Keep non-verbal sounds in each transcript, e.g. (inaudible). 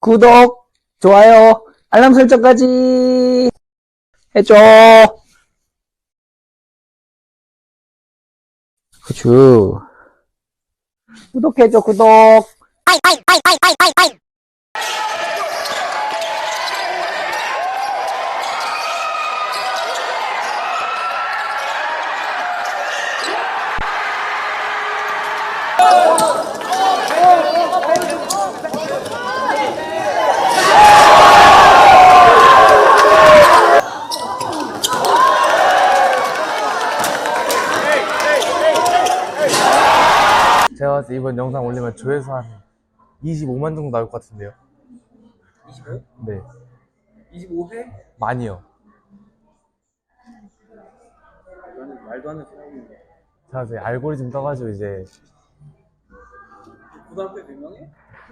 구독, 좋아요, 알람 설정까지 해줘. 그쵸. 구독해줘, 구독. 제가 봤을 때 이번 영상 올리면 조회수 한 25만 정도 나올 것 같은데요. 25? 네, 25회? 많이요. 나는 말도 안 되는 소리 하고 있는데 제가 이제 알고리즘 떠가지고 이제 고등학교 몇 명이?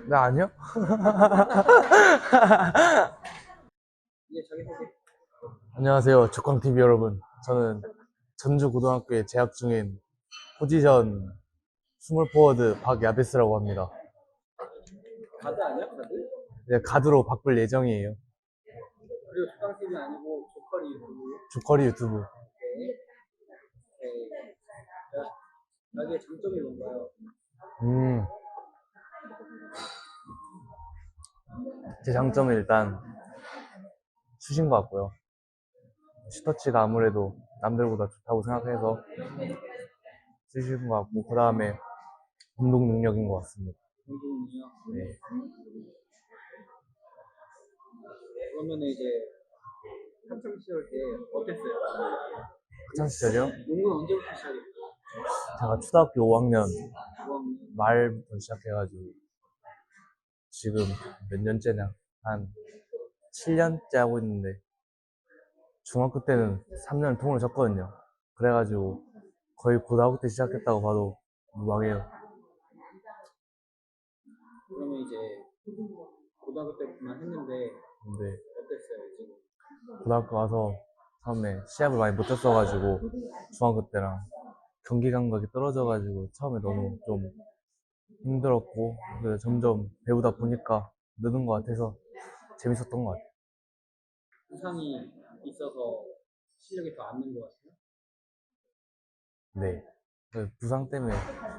네 아니요? (laughs) 이제 자기 소개 안녕하세요, 적광 TV 여러분. 저는 전주 고등학교에 재학 중인 포지션 스몰 포워드 박야베스라고 합니다. 가드 아니야? 가드? 이제 가드로 바꿀 예정이에요. 그리고 죽방TV 아니고 조커리 유튜브 주커리 유튜브. 네. 네. 자, 자기의 장점이 뭔가요? 음. 제 장점은 일단 슛인 것 같고요. 슈터치가 아무래도 남들보다 좋다고 생각해서 슛인 것 같고, 그 다음에 운동 능력인 것 같습니다. 네. 그러면 이제 한창 시절 때 어땠어요? 학창 시절이요? 농구는 언제부터 시작했어요? 제가 초등학교 5학년 그럼 말부터 시작해가지고 지금 몇 년째냐? 한 7년째 하고 있는데 중학교 때는 3년 통으로 쳤거든요. 그래가지고 거의 고등학교 때 시작했다고 봐도 무방해요. 그러면 이제 고등학교 때만 했는데 근데 어땠어요 지금? 고등학교 와서 처음에 시합을 많이 못 쳤어가지고 중학교 때랑 경기 감각이 떨어져가지고 처음에 너무 좀 힘들었고 그래서 점점 배우다 보니까 느는 것 같아서 재밌었던 것 같아요. 부상이 있어서 실력이 더 안 는 것 같아요? 네. 그 부상 때문에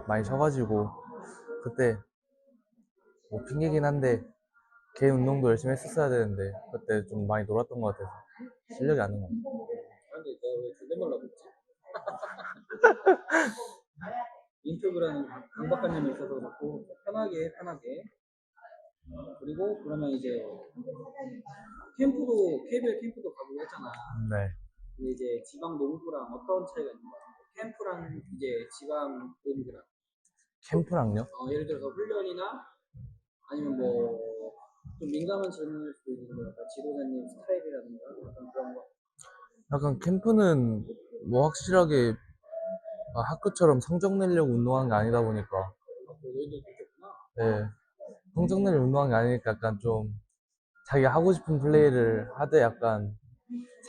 많이 쉬어가지고 그때 뭐 핑계긴 한데 개인 운동도 열심히 했었어야 되는데 그때 좀 많이 놀았던 것 같아서 실력이 안는것 같아요. 아, 근데 내가 왜 존댓말로 했지? (laughs) 인터뷰라는 강 박사님이 있어서 그렇고 편하게 편하게 그리고 그러면 이제 캠프도 KBL 캠프도 가보고 했잖아 네. 근데 이제 지방 농구랑 어떤 차이가 있는 거야? 캠프랑 이제 지방 농구랑 캠프랑요? 어, 예를 들어서 훈련이나 아니면 뭐 좀 민감한 질문일 수도 있는 거니까 지도자님 스타일이라든가 약간 그런 거. 약간 캠프는 뭐 확실하게 아, 학교처럼 성적 내려고 운동하는 게 아니다 보니까. 뭐 느꼈구나. 네. 성적 내려고 운동하는 게 아니니까 약간 좀 자기가 하고 싶은 플레이를 하되 약간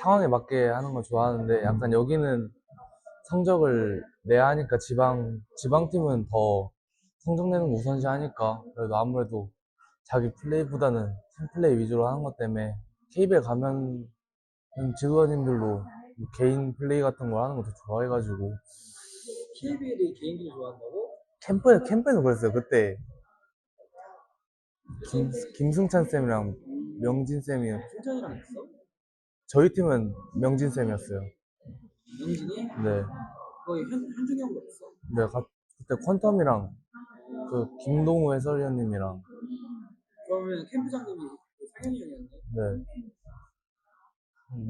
상황에 맞게 하는 걸 좋아하는데 약간 여기는 성적을 내야 하니까 지방 지방 팀은 더 성적 내는 거 우선시 하니까 그래도 아무래도 자기 플레이보다는 팀 플레이 위주로 하는 것 때문에 KBL 가면 지도자님들도 개인 플레이 같은 걸 하는 거더 좋아해가지고 KBL이 개인기를 좋아한다고? 캠프에 캠프에서 그랬어요 그때 김, 김승찬 쌤이랑 명진 쌤이 승찬이랑 했어? 저희 팀은 명진 쌤이었어요. 영진이? 네, 거의 현, 현중이 형도 했어 네 가- 그때 퀀텀이랑 그 김동우 해설위원님이랑. 그러면 캠프장님이 그 상현이 형이었네 네.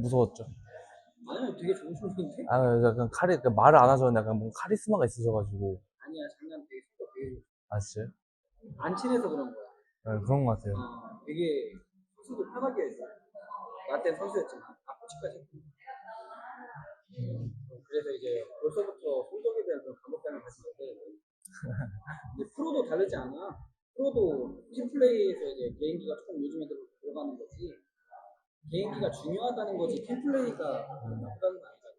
무서웠죠. 아니야 되게 좋은 분인데? 아 약간 카리 그 말을 안 하셨는데 약간 뭔가 카리스마가 있으셔가지고. 아니야 장난 되게 속도 되게 아시죠? 안 친해서 그런 거야. 네, 그런 것 같아요. 어, 되게 선수도 편하게 해줘. 나땐 선수였지만 아 코치까지 했고. 그래서 이제 벌써부터 성적에 대한 그런 감독관을 가지는데 근데 프로도 다르지 않아 프로도 팀플레이에서 이제 개인기가 조금 요즘에 들어- 들어가는 거지 개인기가 중요하다는 거지 팀플레이가 나쁘다는 거 아니잖아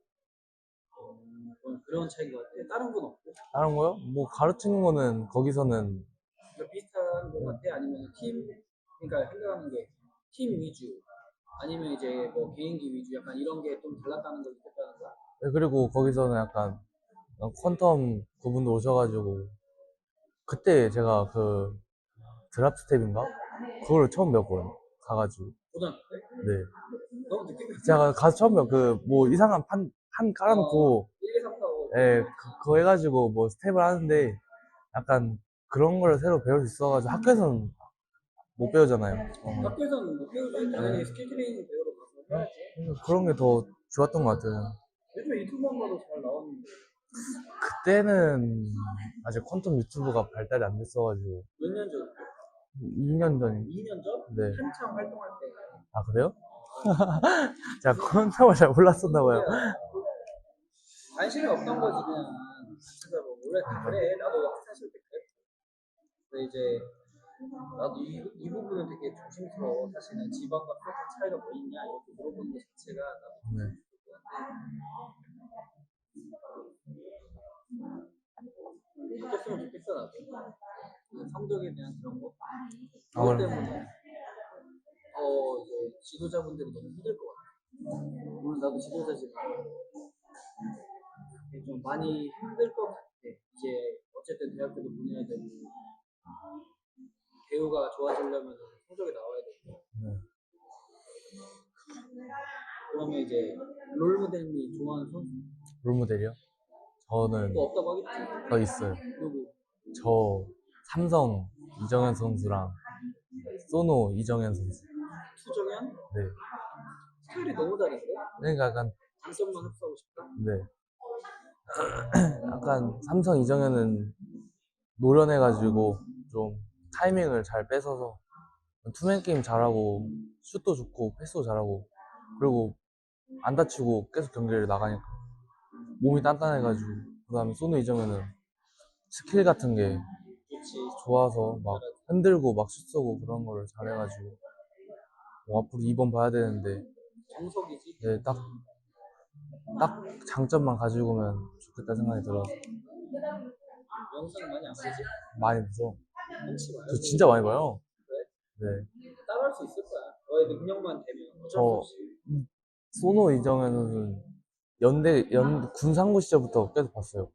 음, 그런- 그런 차이인 것 같아 다른 건 없고 다른 거요? 뭐 가르치는 거는 거기서는 그러니까 비슷한 것 같아? 아니면 팀 그러니까 생각하는 게 팀 위주 아니면 이제 뭐 개인기 위주 약간 이런 게 좀 달랐다는 걸 느꼈다는 거야. 네, 그리고 거기서는 약간 퀀텀 그분도 오셔가지고 그때 제가 그 드랍 스텝인가? 그걸 처음 배웠거든요. 가가지고. 고등학교 때 네. 너무 늦게 배웠어. 제가 가서 처음 배워 그뭐 이상한 판, 판 깔아놓고 1, 2, 3, 4, 5. 예, 그- 그거 해가지고 뭐 스텝을 하는데 약간 그런 걸 새로 배울 수 있어가지고 학교에서는 못 배우잖아요. 어. 학교에서는 못 배우지. 당연히 네. 스킬 트레이닝 배우러 가서 해야지. 그래서 그런 게 더 좋았던 것 같아요. 요즘에 유튜브만 봐도 잘 나오는데 그때는 아직 퀀텀 유튜브가 발달이 안 됐어가지고 몇 년 전? 2년 전. 2년 전? 네. 한창 활동할 때. 아 그래요? (laughs) 제가 퀀텀을 잘 몰랐었나 봐요. 관심이 없던 거지 그냥 진짜 뭐 원래 다 그래 나도 학창 시절 때 그래 근데 이제 나도 이, 이 부분은 되게 조심스러워 사실은 지방과 프로틴 차이가 뭐 있냐 이렇게 물어보는 것 자체가 나도 네. 바뀌었으면 좋겠어 나도. 그 성적에 대한 그런 거. 아, 그것 그럼- 때문에. 어 이제 지도자분들이 너무 힘들 것 같아. 물론 나도 지도자지만 좀 많이 힘들 것 같아. 이제 어쨌든 대학교도 보내야 되고 배우가 좋아지려면 성적이 나와야 되고. 네. 그러면 이제 롤모델이 좋아하는 선수? 롤모델이요? 저는 또 없다고 하겠지 더 있어요. 누구 저 삼성 이정현 선수랑 소노 이정현 선수. 투정현 네. 스타일이 너무 다른데 그러니까 약간 장점만 흡수하고 싶다 네. (clears throat) 약간 삼성 이정현은 노련해가지고 좀 타이밍을 잘 뺏어서 투맨 게임 잘하고 슛도 좋고 패스도 잘하고 그리고 안 다치고 계속 경기를 나가니까 몸이 단단해가지고 그 다음에 소노 이정현은 스킬 같은 게 좋아서 막 흔들고 막 슛 쏘고 그런 거를 잘해가지고 뭐 앞으로 2번 봐야 되는데 네, 딱, 딱 장점만 가지고 오면 좋겠다 생각이 들어서 영상 많이 안 보지? 많이 보죠. 저 진짜 많이 봐요. 네. 따라할 수 있을 거야 너의 능력만 되면 저- 소노 이정현 선수는 연대, 연, 군상고 시절부터 계속 봤어요.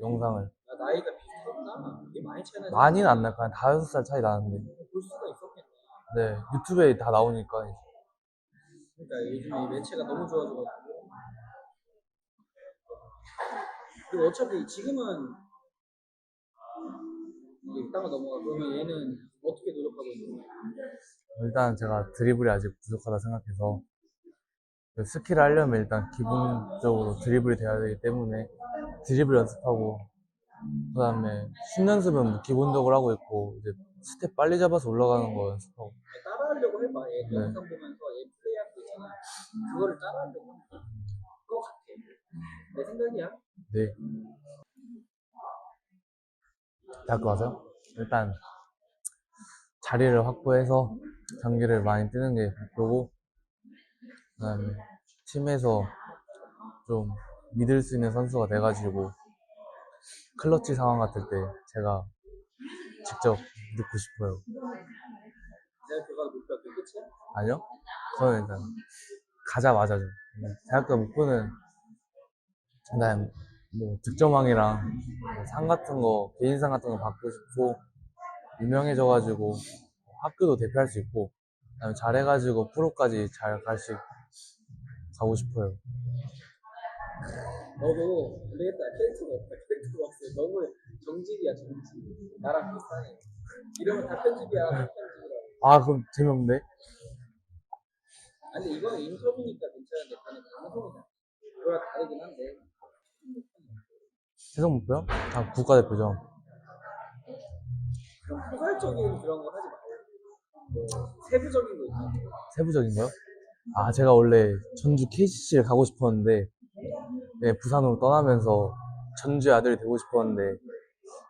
영상을. 야, 나이가 비슷하구나 이게 많이 차이 나지 많이는 안 날까요? 한 다섯 살 차이 나는데. 볼 수가 있었겠네 네. 유튜브에 다 나오니까. 이제. 그러니까 요즘에 이 매체가 너무 좋아져가지고 그리고 어차피 지금은 이제 땅을 넘어가 그러면 얘는 어떻게 노력하고 있는 거야? 일단 제가 드리블이 아직 부족하다 생각해서 그 스킬을 하려면 일단 기본적으로 드리블이 돼야 되기 때문에 드리블 연습하고 그 다음에 슛 연습은 뭐 기본적으로 하고 있고 이제 스텝 빨리 잡아서 올라가는 거 연습하고 따라하려고 해봐 얘 네. 영상 보면서 얘 플레이하는 거 있잖아 그거를 따라하려고 하면 그거 같아 내 생각이야 네. 대학교 와서요? 일단 자리를 확보해서 경기를 많이 뛰는 게 목표고 그다음에 팀에서 좀 믿을 수 있는 선수가 돼가지고 클러치 상황 같을 때 제가 직접 넣고 싶어요. 아니요? 저는 일단 가자마자죠. 대학교 목표는 일단 뭐 득점왕이랑 뭐상 같은 거 개인상 같은 거 받고 싶고 유명해져가지고 학교도 대표할 수 있고 그다음에 잘해가지고 프로까지 잘 갈 수 가고 싶어요. 너도 안 되겠다 캐릭터가 없다 캐릭터가 없어 너무 정직이야 정직 나랑 비슷하네 이러면 다 편집이야 다 편집이라 아 그럼 재미없네. 아니 이거는 인터뷰니까 괜찮은데 나는 방송이잖아 그거랑 다르긴 한데 최종 목표요? 다 국가대표죠. 그럼 포괄적인 그런 거 하지 말고 뭐 세부적인 거 있잖아 세부적인 거요? 아, 제가 원래 전주 KCC를 가고 싶었는데, 네, 부산으로 떠나면서 전주의 아들이 되고 싶었는데,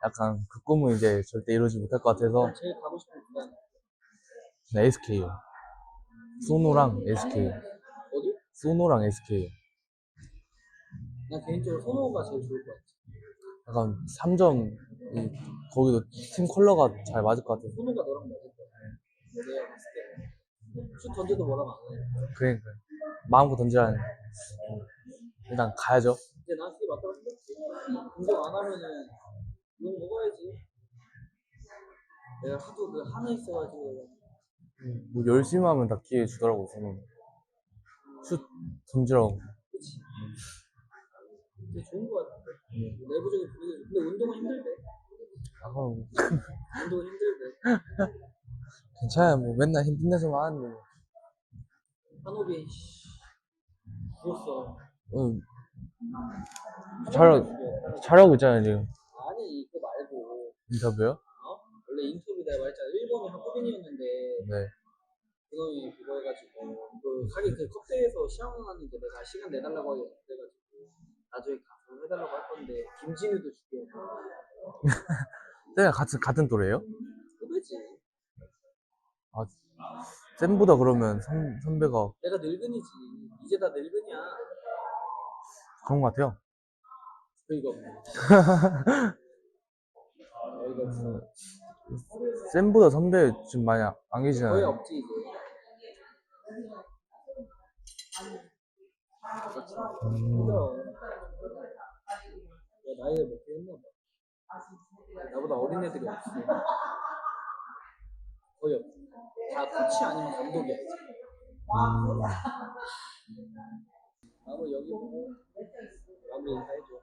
약간 그 꿈은 이제 절대 이루지 못할 것 같아서, 제일 가고 싶은 구단 네, SK요. 소노랑 SK. 어디? 소노랑 SK. 난 개인적으로 선호가 제일 좋을 것 같아 약간 3점, 이, 거기도 팀 컬러가 잘 맞을 것 같아서. 선호가 너랑 맞을 거야 내가 봤을 때. 슛 던져도 뭐라고 안 해. 그러니까 마음껏 던지라는 일단 가야죠. 근데 난 그게 맞다고 생각해. 운동 안 하면은 욕 먹어야지. 내가 하도 그 하나 있어가지고 뭐 열심히 하면 다 기회 주더라고 저는 슛 던지라고. 그치. 되게 좋은 거 같아. 내부적인 분위기. 근데 운동은 힘들대. 약간 운동은 힘들대. (laughs) 괜찮아요. 뭐 맨날 힘든 데서만 하는데. 한호빈 씨. 죽었어. 어, 잘 잘하고 있잖아요 지금 아니 이거 말고 인터뷰요? 어? 원래 인터뷰 내가 말했잖아. 일본이 한호빈이었는데 네. 그놈이 그거 해가지고 그 자기 그 컵대에서 시합을 하는데 내가 시간 내달라고 하기 그래가지고 나중에 가서 해달라고 할 건데 김진우도 줄게 쌤 (laughs) 같은 같은 또래예요? 아 쌤보다 그러면 선, 선배가 내가 늙은이지. 이제 다 늙은이야. 그런 것 같아요. 어이가 없어. 쌤보다 선배 지금 많이 안 거의 계시잖아요. 없지 이제. 그렇지. 힘들어. 나이를 먹게 했나 봐. 나보다 어린 애들이 없어. 거의 없어 다 코치 아니면 감독이야 음, 마무리 여기 보고 마무리 인사해줘.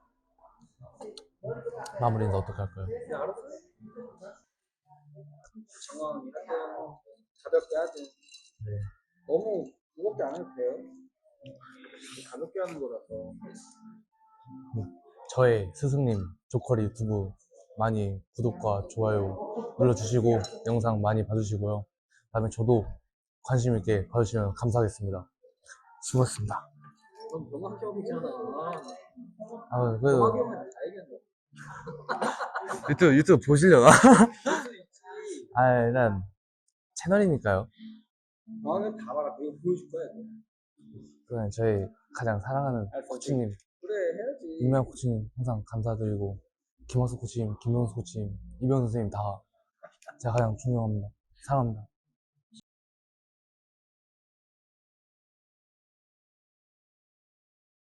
마무리 인사 어떻게 할까요? 네 알았어. 정황이 하든 가볍게 하든 네. 너무 무겁게 안 해도 돼요. 가볍게 하는 거라서. 저의 스승님 조커리 유튜브 많이 구독과 좋아요 눌러주시고 영상 많이 봐주시고요. 다음에 저도 관심 있게 봐주시면 감사하겠습니다. 형이잖아 아, 그래도 유튜브 유튜브 보시려나? (laughs) 아 일단 채널이니까요. 병학은 다 봐라 그거 보여줄 거야 그냥 저희 가장 사랑하는. 코치님 그래 해야지 유명 코치님 항상 감사드리고 김학수 코치님, 김명수 코치님, 이병 선생님 다 제가 가장 존경합니다. 사랑합니다.